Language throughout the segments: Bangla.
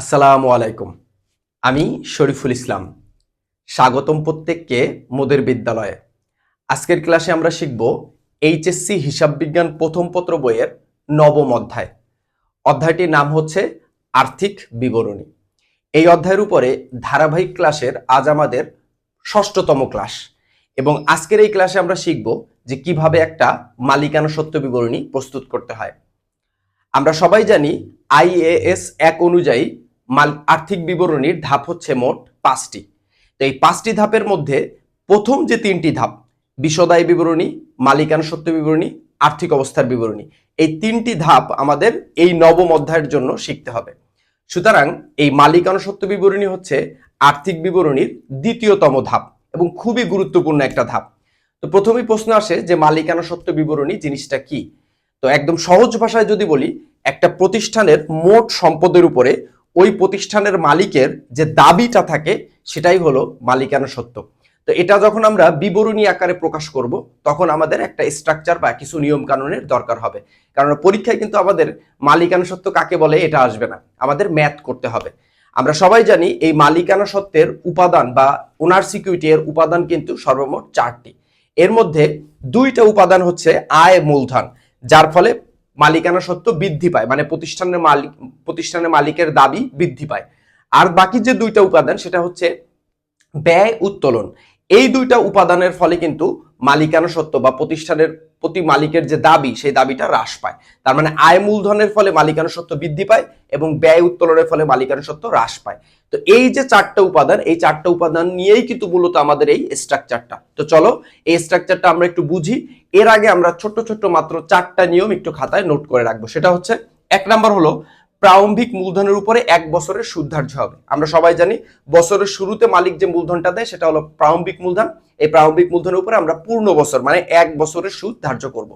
আসসালামু আলাইকুম। আমি শরীফুল ইসলাম। স্বাগতম প্রত্যেককে মোদের বিদ্যালয়ে। আজকের ক্লাসে আমরা শিখব এইচএসসি হিসাব বিজ্ঞান প্রথম পত্র বইয়ের নবম অধ্যায়। অধ্যায়টির নাম হচ্ছে আর্থিক বিবরণী। এই অধ্যায়ের উপরে ধারাবাহিক ক্লাসের আজ আমাদের ষষ্ঠতম ক্লাস এবং আজকের এই ক্লাসে আমরা শিখব যে কীভাবে একটা মালিকানা সত্য বিবরণী প্রস্তুত করতে হয়। আমরা সবাই জানি আইএএস এক অনুযায়ী মাল আর্থিক বিবরণীর ধাপ হচ্ছে মোট পাঁচটি। তো এই পাঁচটি ধাপের মধ্যে প্রথম যে তিনটি ধাপ, বিশদায় বিবরণী, মালিকানা সত্য বিবরণী, আর্থিক অবস্থার বিবরণী, এই তিনটি ধাপ আমাদের এই নবম অধ্যায়ের জন্য শিখতে হবে। সুতরাং এই মালিকানা সত্য বিবরণী হচ্ছে আর্থিক বিবরণীর দ্বিতীয়তম ধাপ এবং খুবই গুরুত্বপূর্ণ একটা ধাপ। তো প্রথমেই প্রশ্ন আসে যে মালিকানা সত্য বিবরণী জিনিসটা কি? তো একদম সহজ ভাষায় যদি বলি, একটা প্রতিষ্ঠানের মোট সম্পদের উপরে ওই প্রতিষ্ঠানের মালিকের যে দাবিটা থাকে, সেটাই হলো মালিকানা সত্য। তো এটা যখন আমরা বিবরণী আকারে প্রকাশ করব, তখন আমাদের একটা স্ট্রাকচার বা কিছু নিয়ম কানুনের দরকার হবে। কারণ পরীক্ষায় কিন্তু আমাদের মালিকানা সত্য কাকে বলে, এটা আসবে না। আমাদের ম্যাথ করতে হবে। আমরা সবাই জানি এই মালিকানা সত্ত্বের উপাদান বা ওনার সিকিউরিটি এর উপাদান কিন্তু সর্বমোট চারটি। এর মধ্যে দুইটা উপাদান হচ্ছে আয় মূলধন যার ফলে মালিকানা সত্ত্ব বৃদ্ধি পায় মানে প্রতিষ্ঠানের মালিক, প্রতিষ্ঠানের মালিকের দাবি বৃদ্ধি পায়। আর বাকি যে দুইটা উপাদান, সেটা হচ্ছে ব্যয় উত্তোলন। এই দুইটা উপাদানের ফলে কিন্তু মালিকানা সত্ত্ব বা প্রতিষ্ঠানের প্রতি মালিকের যে দাবি, সেই দাবিটা হ্রাস পায়। তার মানে আয় মূলধনের ফলে মালিকানা বৃদ্ধি পায় এবং ব্যয় উত্তোলনের ফলে মালিকানা হ্রাস পায়। তো এই যে চারটা উপাদান, এই চারটা উপাদান নিয়েই কিন্তু মূলত আমাদের এই স্ট্রাকচারটা তো চলো, এই স্ট্রাকচারটা আমরা একটু বুঝি। এর আগে আমরা ছোট্ট ছোট্ট মাত্র চারটা নিয়ম একটু খাতায় নোট করে রাখব। সেটা হচ্ছে, এক নাম্বার হলো প্রারম্ভিক মূলধনের উপরে এক বছরের সুদ ধার্য হবে। আমরা সবাই জানি, বছরের শুরুতে মালিক যে মূলধনটা দেয়, সেটা হলো প্রারম্ভিক মূলধন। এই প্রারম্ভিক মূলধনের উপরে আমরা পূর্ণ বছর মানে এক বছরের সুদ ধার্য করব।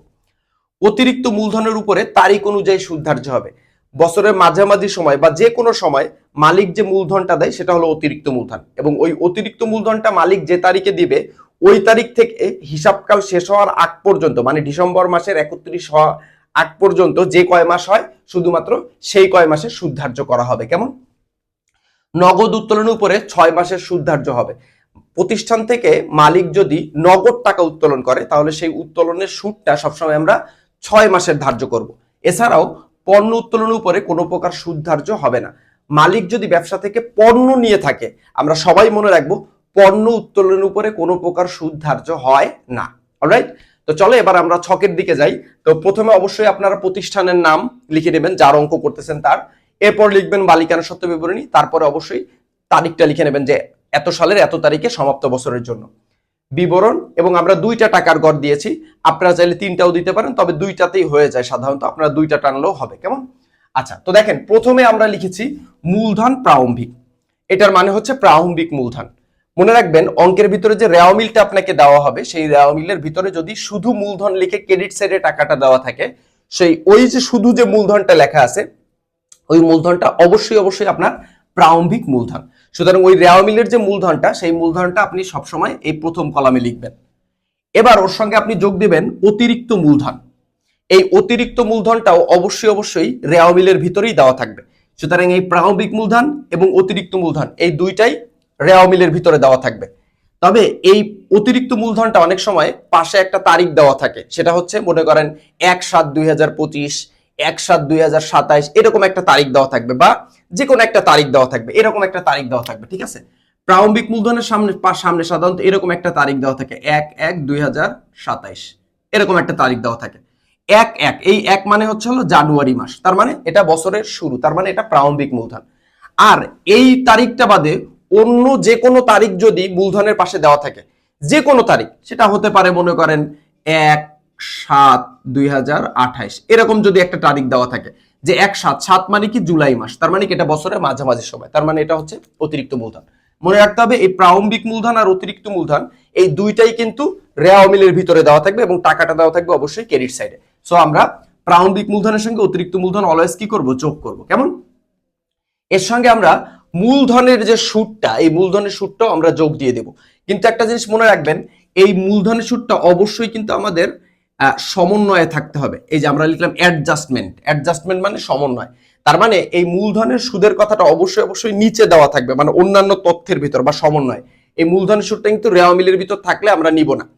অতিরিক্ত মূলধনের উপরে তারিখ অনুযায়ী সুদ ধার্য হবে। বছরের মাঝামাঝি সময় বা যে কোনো সময় মালিক যে মূলধনটা দেয়, সেটা হলো অতিরিক্ত মূলধন। এবং ওই অতিরিক্ত মূলধনটা মালিক যে তারিখে দিবে, ওই তারিখ থেকে হিসাবকাল শেষ হওয়ার আগ পর্যন্ত মানে ডিসেম্বর মাসের একত্রিশ হওয়া আগ পর্যন্ত যে কয় মাস হয় শুধুমাত্র সেই কয় মাসে সুদ ধার্য করা হবে। কেমন? নগদ উত্তোলনের উপরে ছয় মাসের সুদ ধার্য হবে। প্রতিষ্ঠান থেকে মালিক যদি নগদ টাকা উত্তোলন করে, তাহলে সেই উত্তোলনের সুদটা সবসময় আমরা ছয় মাসের ধার্য করব। এছাড়াও পণ্য উত্তোলনের উপরে কোনো প্রকার সুদ ধার্য হবে না। মালিক যদি ব্যবসা থেকে পণ্য নিয়ে থাকে, আমরা সবাই মনে রাখব, পণ্য উত্তোলনের উপরে কোনো প্রকার সুদ ধার্য হয় না। অলরাইট তো চলো এবার আমরা ছকের দিকে যাই। তো প্রথমে অবশ্যই আপনারা প্রতিষ্ঠানের নাম লিখে নেবেন, যার অঙ্ক করতেছেন তার। এরপর লিখবেন মালিকানা সত্য বিবরণী, তারপরে অবশ্যই তারিখটা লিখে নেবেন যে এত সালের এত তারিখে সমাপ্ত বছরের জন্য। বিবরণ, এবং আমরা দুইটা টাকার গড় দিয়েছি। আপনারা চাইলে তিনটাও দিতে পারেন, তবে দুইটাতেই হয়ে যায় সাধারণত, আপনারা দুইটা টানলেও হবে, কেমন? আচ্ছা তো দেখেন, প্রথমে আমরা লিখেছি মূলধন প্রারম্ভিক। এটার মানে হচ্ছে প্রারম্ভিক মূলধন। মনে রাখবেন, অঙ্কের ভিতরে যে রেওয়া মিলটা আপনাকে দেওয়া হবে, সেই রেওয়া মিলের ভিতরে যদি শুধু মূলধন লিখে ক্রেডিট সাইডে টাকাটা দেওয়া থাকে, সেই ওই যে শুধু যে মূলধনটা লেখা আছে, ওই মূলধনটা অবশ্যই অবশ্যই আপনার প্রারম্ভিক মূলধন। সুতরাং ওই রেওয়া মিলের যে মূলধনটা, সেই মূলধনটা আপনি সবসময় এই প্রথম কলামে লিখবেন। এবার ওর সঙ্গে আপনি যোগ দিবেন অতিরিক্ত মূলধন। এই অতিরিক্ত মূলধনটাও অবশ্যই অবশ্যই রেওয়া মিলের ভিতরেই দেওয়া থাকবে। সুতরাং এই প্রারম্ভিক মূলধন এবং অতিরিক্ত মূলধন, এই দুইটাই রেওয়া মিলের ভিতরে দেওয়া থাকবে। তবে এই অতিরিক্ত মূলধনটা অনেক সময় পাশে একটা তারিখ দেওয়া থাকে। সেটা হচ্ছে, মনে করেন, এক সাত দুই হাজার পঁচিশ, এক সাত দুই হাজার সাতাইশ, এরকম একটা তারিখ দেওয়া থাকবে বা যে কোনো একটা তারিখ দেওয়া থাকবে, এরকম একটা তারিখ দেওয়া থাকবে, ঠিক আছে? প্রারম্ভিক মূলধনের সামনে সামনে সাধারণত এরকম একটা তারিখ দেওয়া থাকে, এক এক দুই হাজার সাতাইশ, এরকম একটা তারিখ দেওয়া থাকে। এক এক, এই এক মানে হচ্ছে হলো জানুয়ারি মাস, তার মানে এটা বছরের শুরু, তার মানে এটা প্রারম্ভিক মূলধন। আর এই তারিখটা বাদে অন্য যে কোনো তারিখ যদি মূলধনের পাশে দেওয়া থাকে, যে কোনো তারিখ, সেটা হতে পারে মনে করেন এক সাত দুই এরকম যদি একটা তারিখ দেওয়া থাকে, যে এক সাত সাত মানে কি জুলাই মাস, তার মানে কি এটা বছরের মাঝামাঝি সময়, তার মানে এটা হচ্ছে অতিরিক্ত মূলধন মনে রাখতে হবে, এই প্রারম্ভিক মূলধন আর অতিরিক্ত মূলধন এই দুইটাই কিন্তু রেওয়া মিলের ভিতরে দেওয়া থাকবে এবং টাকাটা দেওয়া থাকবে অবশ্যই ক্রেডিট সাইডে। সো আমরা প্রারম্ভিক মূলধনের সঙ্গে অতিরিক্ত মূলধন অলওয়েজ কি করব? যোগ করব। কেমন? এর সঙ্গে আমরা মূলধনের যে সুদটা, এই মূলধনের সুদটাও আমরা যোগ দিয়ে দেব। কিন্তু একটা জিনিস মনে রাখবেন, এই মূলধনের সুদটা অবশ্যই কিন্তু আমাদের সমন্বয়ে থাকতে হবে। এই যে আমরা লিখলাম অ্যাডজাস্টমেন্ট অ্যাডজাস্টমেন্ট মানে সমন্বয়। তার মানে এই মূলধনের সুদের কথাটা অবশ্যই অবশ্যই নিচে দেওয়া থাকবে মানে অন্যান্য তথ্যের ভিতর বা সমন্বয়। এই মূলধনের সুদটা কিন্তু রেওয়া মিলের ভিতর থাকলে আমরা নিব না।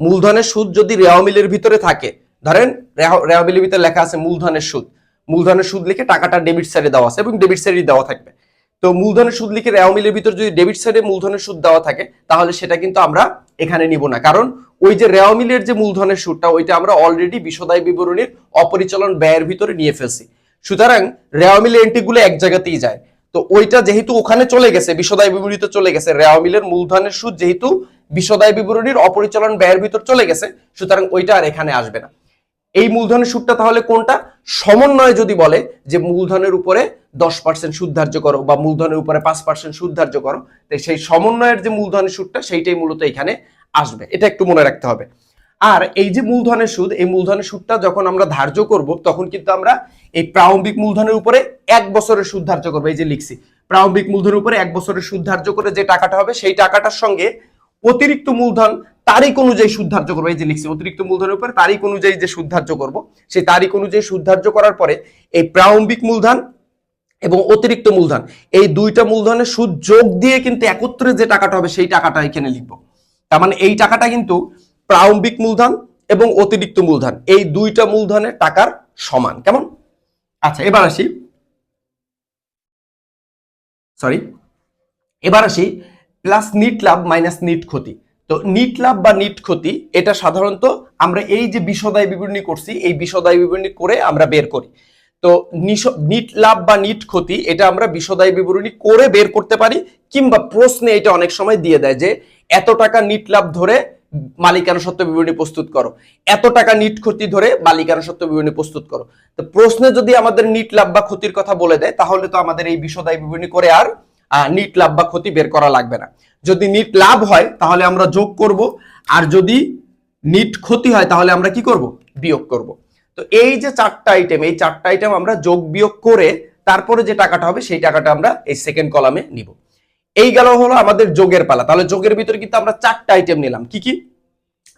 মূলধনের সুদ যদি রেওয়া মিলের ভিতরে থাকে, ধরেন রেওয়া- রেওয়া মিলের ভিতরে লেখা আছে মূলধনের সুদ। মূলধনের সুদ লিখে টাকাটা ডেবিট সাইডে দেওয়া আছে এবং ডেবিট সাইডে দেওয়া থাকবে। তো মূলধনের সুদ লিখে রেওয়া মিলের ভিতর যদি ডেবিট সাইডে মূলধনের সুদ দেওয়া থাকে, তাহলে সেটা কিন্তু আমরা এখানে নিব না। কারণ ওই যে রেওয়া মিলের যে মূলধনের সুদটা, ওইটা আমরা অলরেডি বিশদায় বিবরণীর অপরিচালন ব্যয়ের ভিতরে নিয়ে ফেলছি। সুতরাং রেওয়া মিলের এন্ট্রিগুলো এক জায়গাতেই যায়। তো ওইটা যেহেতু ওখানে চলে গেছে, বিশদায় বিবরণীতে চলে গেছে রেওয়া মিলের মূলধনের সুদ যেহেতু বিশদায় বিবরণীর অপরিচালন ব্যয়ের ভিতর চলে গেছে, সুতরাং ওইটা আর এখানে আসবে না। এই মূলধনের সুদটা তাহলে কোনটা? সমন্বয় যদি বলে যে মূলধনের উপরে দশ পার্সেন্ট সুদ ধার্য করো বা মূলধনের উপরে পাঁচ পার্সেন্ট সুদ ধার্য করো, তো সেই সমন্বয়ের যে মূলধনের সুদটা সেইটাই মূলত এখানে আসবে। এটা একটু মনে রাখতে হবে। আর এই যে মূলধনের সুদ, এই মূলধনের সুদটা যখন আমরা ধার্য করব, তখন কিন্তু আমরা এই প্রারম্ভিক মূলধনের উপরে এক বছরের সুদ ধার্য করব। এই যে লিখছি, প্রারম্ভিক মূলধনের উপরে এক বছরের সুদ ধার্য করে যে টাকাটা হবে, সেই টাকাটার সঙ্গে অতিরিক্ত মূলধন তারিখ অনুযায়ী সুদ ধার্য করব। এই যে লিখছি, অতিরিক্ত মূলধনের উপরে তারিখ অনুযায়ী যে সুদ ধার্য করব, সেই তারিখ অনুযায়ী সুদ ধার্য করার পরে এই প্রারম্ভিক মূলধন এবং অতিরিক্ত মূলধন। এই দুইটা মূলধনের সুদ যোগ দিয়ে কিন্তু একত্রে যে টাকাটা হবে, সেই টাকাটা এখানে লিখব। তার মানে এই টাকাটা কিন্তু প্রারম্ভিক মূলধন এবং অতিরিক্ত মূলধন। এই দুইটা মূলধনের টাকার সমান। কেমন? আচ্ছা এবার আসি। সরি এবার আসি প্লাস নিট লাভ মাইনাস নিট ক্ষতি। তো নিট লাভ বা নিট ক্ষতি, এটা সাধারণত আমরা এই যে বিশদায় বিবরণী করছি, এই বিশদায় বিবরণী করে আমরা বের করি। তো নিট লাভ বা নিট ক্ষতি, এটা আমরা বিশদায় বিবরণী করে বের করতে পারি, কিংবা প্রশ্নে এটা অনেক সময় দিয়ে দেয় যে, এত টাকা নিট লাভ ধরে মালিকানা সত্ত্ব বিবরণী প্রস্তুত করো। এত টাকা নিট ক্ষতি ধরে মালিকানা সত্ত্ব বিবরণী প্রস্তুত করো। তো প্রশ্নে যদি আমাদের নিট লাভ বা ক্ষতির কথা বলে দেয়, তাহলে তো আমাদের এই বিশদায় বিবরণী করে আর নিট লাভ বা ক্ষতি বের করা লাগবে না। যদি নিট লাভ হয়, তাহলে আমরা যোগ করব, আর যদি নিট ক্ষতি হয়, তাহলে আমরা কি করব? বিয়োগ করব। তো এই যে চারটা আইটেম এই চারটা আইটেম আমরা যোগ বিয়োগ করে তারপরে যে টাকাটা হবে, সেই টাকাটা আমরা এই সেকেন্ড কলামে নিব। এই গেল হলো আমাদের যোগের পালা। তাহলে যোগের ভিতরে কিন্তু আমরা চারটা আইটেম নিলাম। কি কি?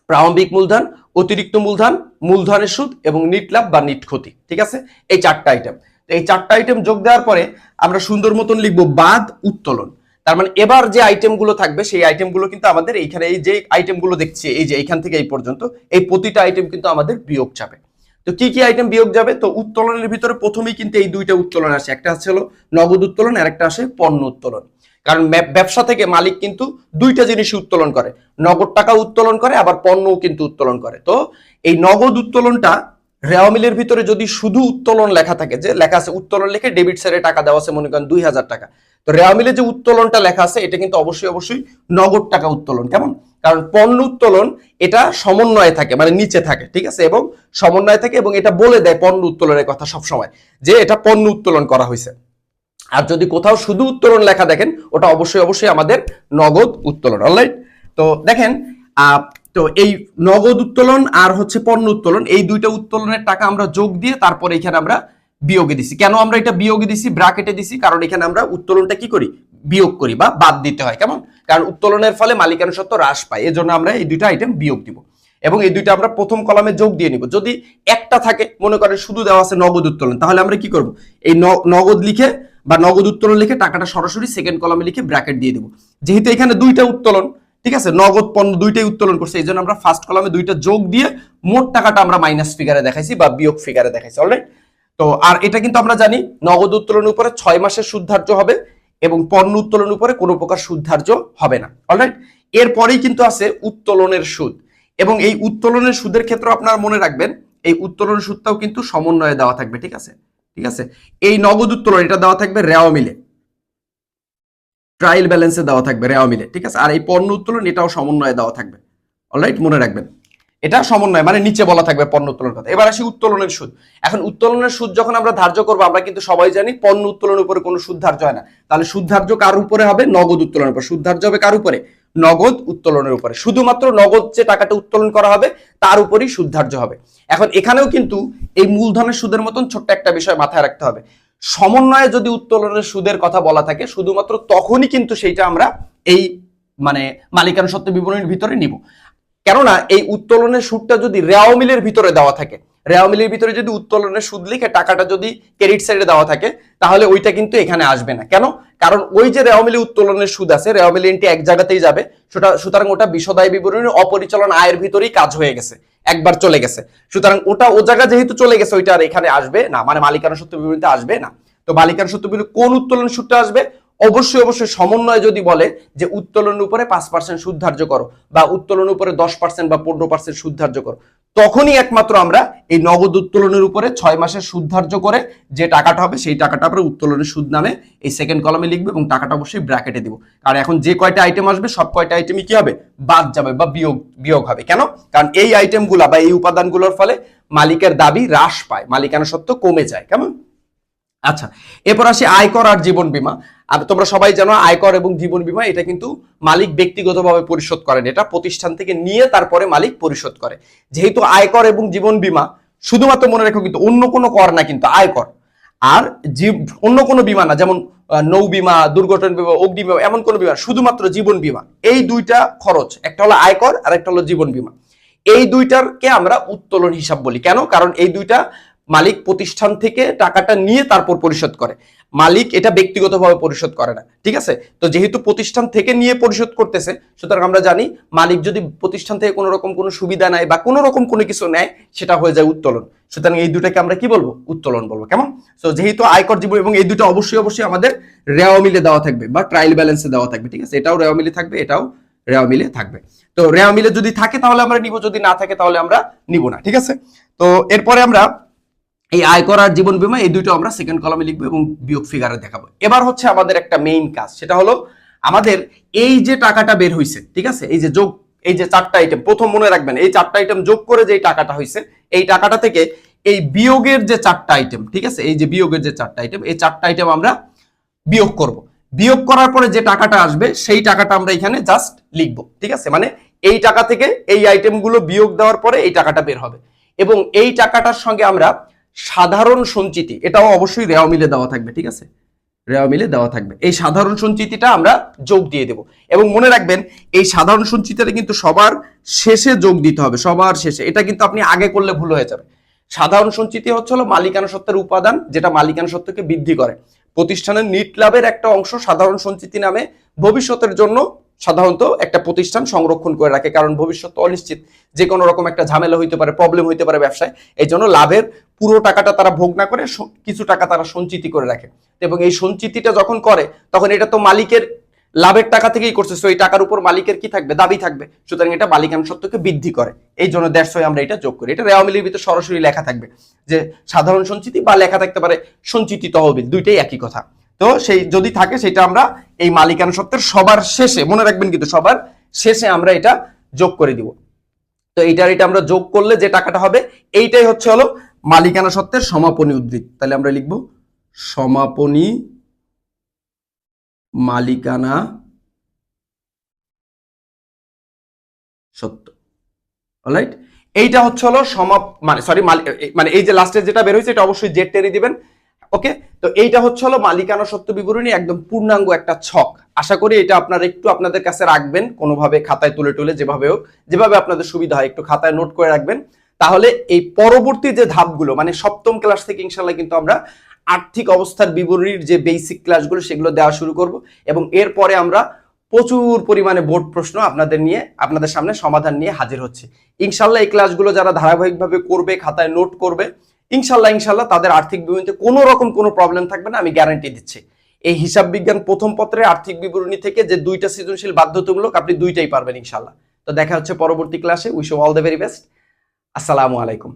প্রারম্ভিক মূলধন, অতিরিক্ত মূলধন, মূলধনের সুদ এবং নিট লাভ বা নিট ক্ষতি। ঠিক আছে? এই চারটা আইটেম তো এই চারটা আইটেম যোগ দেওয়ার পরে আমরা সুন্দর মতন লিখব বাদ, উত্তোলন। তার মানে এবার যে আইটেমগুলো থাকবে, সেই আইটেমগুলো কিন্তু আমাদের এইখানে এই যে আইটেমগুলো দেখছি, এই যে এইখান থেকে এই পর্যন্ত, এই প্রতিটা আইটেম কিন্তু আমাদের বিয়োগ যাবে তো কি কি আইটেম বিয়োগ যাবে? তো উত্তোলনের ভিতরে প্রথমেই কিন্তু এই দুইটা উত্তোলন আসে। একটা হচ্ছে হলো নগদ উত্তোলন আর একটা আসে পণ্য উত্তোলন। কারণ ব্যবসা থেকে মালিক কিন্তু দুইটা জিনিস উত্তোলন করে। নগদ টাকা উত্তোলন করে, আবার পণ্যও কিন্তু উত্তোলন করে। তো এই নগদ উত্তোলনটা রেওয়ামিলের ভিতরে যদি শুধু উত্তোলন লেখা থাকে, যে লেখা আছে উত্তোলন লিখে ডেবিট সাইডে টাকা দেওয়া আছে, মনে করেন দুই হাজার টাকা। তো রেওয়া মিলে যে উত্তোলনটা লেখা আছে, এটা কিন্তু অবশ্যই অবশ্যই নগদ টাকা উত্তোলন। কেমন? কারণ পণ্য উত্তোলন এটা সমন্বয়ে থাকে মানে নিচে থাকে, ঠিক আছে? এবং সমন্বয়ে থাকে এবং এটা বলে দেয় পণ্য উত্তোলনের কথা সবসময়, যে এটা পণ্য উত্তোলন করা হয়েছে। আর যদি কোথাও শুধু উত্তোলন লেখা দেখেন, ওটা অবশ্যই অবশ্যই আমাদের নগদ উত্তোলন অলরাইট তো দেখেন তো এই নগদ উত্তোলন আর হচ্ছে পণ্য উত্তোলন, এই দুইটা উত্তোলনের টাকা আমরা যোগ দিয়ে তারপরে এখানে আমরা বিয়োগে দিছি। কেন আমরা এটা বিয়োগে দিছি? ব্রাকেটে দিছি, কারণ এখানে আমরা উত্তোলনটা কি করি? বিয়োগ করি বা বাদ দিতে হয়, কেমন? কারণ উত্তোলনের ফলে মালিকানা হ্রাস পায়। এজন্য আমরা এই দুইটা আইটেম বিয়োগ দিব এবং এই দুইটা আমরা প্রথম কলামে যোগ দিয়ে নিব। যদি একটা থাকে, মনে করেন শুধু দেওয়া আছে নগদ উত্তোলন, তাহলে আমরা কি করব? এই নগদ লিখে বা নগদ উত্তোলন লিখে টাকাটা সরাসরি সেকেন্ড কলামে লিখে ব্র্যাকেট দিয়ে দেবো। যেহেতু এখানে দুইটা উত্তোলন, ঠিক আছে? নগদ পণ্য দুইটাই উত্তোলন করছে এই জন্য আমরা ফার্স্ট কলামে দুইটা যোগ দিয়ে মোট টাকাটা আমরা মাইনাস ফিগারে দেখাইছি বা বিয়োগ ফিগারে দেখাইছি অলরাইট তো, আর এটা কিন্তু আমরা জানি, নগদ উত্তোলনের উপরে ছয় মাসের সুদ ধার্য হবে। এবং পণ্য উত্তোলন উপরে কোনো প্রকার সুদ ধার্য হবে না। অলরাইট এরপরেই কিন্তু আছে উত্তোলনের সুদ। এবং এই উত্তোলনের সুদের ক্ষেত্রে আপনারা মনে রাখবেন, এই উত্তোলনের সুদটাও কিন্তু সমন্বয়ে দেওয়া থাকবে, ঠিক আছে? ঠিক আছে? এই নগদ উত্তোলন, এটা দেওয়া থাকবে রেওয়া মিলে। ট্রায়াল ব্যালেন্সে দেওয়া থাকবে রেওয়া মিলে, ঠিক আছে? আর এই পণ্য উত্তোলন, এটাও সমন্বয়ে দেওয়া থাকবে। অলরাইট মনে রাখবেন। এটা সমন্বয় মানে নিচে বলা থাকবে পণ্য উত্তোলন কথা। এবার আসি উত্তোলনের সুদ। এখন উত্তোলনের সুদ যখন আমরা ধার্য করব, আমরা কিন্তু সবাই জানি পণ্য উত্তোলনের উপরে কোনো সুদ ধার্য হয় না। তাহলে সুদ ধার্য কার উপরে হবে? নগদ উত্তোলনের উপর। সুদ ধার্য হবে কার উপরে? নগদ উত্তোলনের উপরে। শুধুমাত্র নগদ যে টাকাটা উত্তোলন করা হবে, তার উপরই সুদ ধার্য হবে। এখন এখানেও কিন্তু এই মূলধনের সুদের মতন ছোট্ট একটা বিষয় মাথায় রাখতে হবে। সমন্বয়ে যদি উত্তোলনের সুদের কথা বলা থাকে, শুধুমাত্র তখনই কিন্তু সেইটা আমরা এই মানে মালিকানা সত্ত্ব বিবরণীর ভিতরে নিব। কেননা এই উত্তোলনের সুদটা যদি রেওয়ামিলের ভিতরে দেওয়া থাকে রেওয়ামিলের ভিতরে যদি উত্তোলনের সুদ লিখে টাকাটা যদি ক্রেডিট সাইডে দেওয়া থাকে, তাহলে ওইটা কিন্তু এখানে আসবে না। কেন? কারণ ওই যে রেওয়া উত্তোলনের সুদ আছে রেওয়া মিলে এন্ট্রি এক জায়গাতেই যাবে, সেটা, সুতরাং ওটা বিশদায় বিবরণী, অপরিচালন আয়ের ভিতরেই কাজ হয়ে গেছে, একবার চলে গেছে। সুতরাং ওটা ও জায়গা যেহেতু চলে গেছে, ওইটা আর এখানে আসবে না। মানে মালিকানা সত্য বিবরণীতে আসবে না। তো মালিকানা সত্য বিবরণী কোন উত্তোলন সুদটা আসবে? অবশ্যই অবশ্যই সমন্বয় যদি বলে যে উত্তোলনের উপরে পাঁচ পার্সেন্ট সুদ ধার্য করো বা উত্তোলনের উপরে দশ পার্সেন্ট বা পনেরো পার্সেন্ট সুদ ধার্য করো, তখনই একমাত্র আমরা এই নগদ উত্তোলনের উপরে ছয় মাসের সুদ ধার্য করে যে টাকাটা হবে সেই টাকাটা আমরা উত্তোলনের সুদ নামে এই সেকেন্ড কলমে লিখব এবং টাকাটা অবশ্যই ব্র্যাকেটে দিব। কারণ এখন যে কয়টা আইটেম আসবে, সব কয়টা আইটেমই কি হবে? বাদ যাবে বা বিয়োগ বিয়োগ হবে। কেন? কারণ এই আইটেমগুলা বা এই উপাদানগুলোর ফলে মালিকের দাবি হ্রাস পায়। মালিকানা সত্ত্ব কমে যায়। কেমন? আচ্ছা এরপর আসি আয়কর আর জীবন বীমা। আর তোমরা সবাই জানো আয়কর এবং জীবন বীমা, এটা কিন্তু মালিক ব্যক্তিগতভাবে পরিশোধ করেন। এটা প্রতিষ্ঠান থেকে নিয়ে তারপরে মালিক পরিশোধ করে। যেহেতু আয়কর এবং জীবন বীমা, শুধুমাত্র মনে রেখো কিন্তু অন্য কোনো কর না কিন্তু আয়কর। আর অন্য কোনো বিমা না, যেমন নৌ বিমা, দুর্ঘটনা বিমা, অগ্নি বিমা, এমন কোনো বিমা শুধুমাত্র জীবন বীমা। এই দুইটা খরচ, একটা হলো আয়কর আর একটা হলো জীবন বীমা। এই দুইটারকে আমরা উত্তোলন হিসাব বলি। কেন? কারণ এই দুইটা মালিক প্রতিষ্ঠান থেকে টাকাটা নিয়ে তারপর পরিশোধ করে। মালিক এটা ব্যক্তিগতভাবে পরিশোধ করে না, ঠিক আছে? তো যেহেতু প্রতিষ্ঠান থেকে নিয়ে পরিশোধ করতেছে, সুতরাং আমরা জানি মালিক যদি প্রতিষ্ঠান থেকে কোনো রকম কোনো সুবিধা নেয় বা কোনো রকম কোনো কিছু নেয়, সেটা হয়ে যায় উত্তোলন। সুতরাং এই দুটাকে আমরা কি বলব? উত্তোলন বলব। কেমন? তো যেহেতু আয়কর জীবন এবং এই দুটো অবশ্যই অবশ্যই আমাদের রেওয়া মিলে দেওয়া থাকবে বা ট্রায়াল ব্যালেন্সে দেওয়া থাকবে, ঠিক আছে? এটাও রেওয়া মিলে থাকবে, এটাও রেওয়া মিলে থাকবে। তো রেওয়া মিলে যদি থাকে তাহলে আমরা নিব, যদি না থাকে তাহলে আমরা নিব না, ঠিক আছে? তো এরপরে আমরা এই আয়কর আর জীবন বিমা এই দুটো আমরা সেকেন্ড কলামে লিখব এবং বিয়োগ ফিগারে দেখাবো। এবার হচ্ছে আমাদের একটা মেইন কাজ, সেটা হলো আমাদের এই যে টাকাটা বের হইছে, ঠিক আছে? এই যে যোগ, এই যে চারটা আইটেম প্রথম মনে রাখবেন, এই চারটা আইটেম যোগ করে যে টাকাটা হইছে, এই টাকাটা থেকে এই বিয়োগের যে চারটা আইটেম ঠিক আছে? এই যে বিয়োগের যে চারটা আইটেম এই চারটা আইটেম আমরা বিয়োগ করব। বিয়োগ করার পরে যে টাকাটা আসবে, সেই টাকাটা আমরা এখানে জাস্ট লিখব, ঠিক আছে? মানে এই টাকা থেকে এই আইটেমগুলো বিয়োগ দেওয়ার পরে এই টাকাটা বের হবে। এবং এই টাকাটার সঙ্গে আমরা সাধারণ সঞ্চিতি, এটাও অবশ্যই রেওয়া মিলে দেওয়া থাকবে, ঠিক আছে? রেওয়া মিলে দেওয়া থাকবে। এই সাধারণ সঞ্চিতিটা আমরা যোগ দিয়ে দেব। এবং মনে রাখবেন, এই সাধারণ সঞ্চিতিটা কিন্তু সবার শেষে যোগ দিতে হবে, সবার শেষে। এটা কিন্তু আপনি আগে করলে ভুল হয়ে যাবে। সাধারণ সঞ্চিতি হচ্ছে হলো মালিকানা সত্ত্বের উপাদান, যেটা মালিকানা সত্ত্বকে বৃদ্ধি করে। প্রতিষ্ঠানের নিট লাভের একটা অংশ সাধারণ সঞ্চিতি নামে ভবিষ্যতের জন্য সাধারণত একটা প্রতিষ্ঠান সংরক্ষণ করে রাখে, কারণ ভবিষ্যৎ অনিশ্চিত। যে কোনো রকম একটা ঝামেলা হইতে পারে প্রবলেম হইতে পারে ব্যবসায়। এই জন্য লাভের পুরো টাকাটা তারা ভোগ না করে কিছু টাকা তারা সঞ্চিতি করে রাখে। এবং এই সঞ্চিতিটা যখন করে, তখন এটা তো মালিকের লাভের টাকা থেকেই করছে। সো এই টাকার উপর মালিকের কি থাকবে? দাবি থাকবে। সুতরাং এটা মালিকানা সত্ত্বকে বৃদ্ধি করে। এই জন্য দেড়শো আমরা এটা যোগ করি। এটা রেওয়া মিলির ভিতরে সরাসরি লেখা থাকবে। যে সাধারণ সঞ্চিতি বা লেখা থাকতে পারে সঞ্চিতি তহবিল, দুইটাই একই কথা। তো সেই যদি থাকে সেটা আমরা এই মালিকানা সত্ত্বের সবার শেষে, মনে রাখবেন কিন্তু সবার শেষে আমরা এটা যোগ করে দিব। তো এইটার এটা আমরা যোগ করলে যে টাকাটা হবে, এইটাই হচ্ছে হলো মালিকানা সত্ত্বের সমাপনী উদ্ধৃত তাহলে আমরা লিখব, সমাপনী মালিকানা সত্য অলরাইট এইটা হচ্ছে হলো সমাপ মানে সরি মানে এই যে লাস্টে যেটা বের হয়েছে, এটা অবশ্যই জেড টেনে দিবেন। ওকে তো এইটা হচ্ছে হলো মালিকানা সত্য বিবরণী, একদম পূর্ণাঙ্গ একটা ছক। আশা করি এটা আপনারা একটু আপনাদের কাছে রাখবেন, কোনোভাবে খাতায় তুলে তুলে যেভাবে হোক। যেভাবে আপনাদের সুবিধা হয়, একটু খাতায় নোট করে রাখবেন। তাহলে এই পরবর্তী যে ধাপগুলো মানে সপ্তম ক্লাস থেকে ইনশাল্লাহ কিন্তু আমরা আর্থিক অবস্থার বিবরণীর যে বেসিক ক্লাসগুলো সেগুলো দেওয়া শুরু করব। এবং এরপরে আমরা প্রচুর পরিমাণে বোর্ড প্রশ্ন আপনাদের নিয়ে, আপনাদের সামনে সমাধান নিয়ে হাজির হচ্ছে। ইনশাল্লাহ এই ক্লাসগুলো যারা ধারাবাহিকভাবে করবে, খাতায় নোট করবে ইনশাল্লাহ ইনশাল্লাহ তাদের আর্থিক বিবরণীতে কোনো রকম কোনো প্রবলেম থাকবে না, আমি গ্যারান্টি দিচ্ছি। এই হিসাব বিজ্ঞান প্রথম পত্রে আর্থিক বিবরণী থেকে যে দুইটা সৃজনশীল বাধ্যতামূলক আপনি দুইটাই পারবেন ইনশাল্লাহ। তো দেখা হচ্ছে পরবর্তী ক্লাসে wish all the very best আসসালামু আলাইকুম।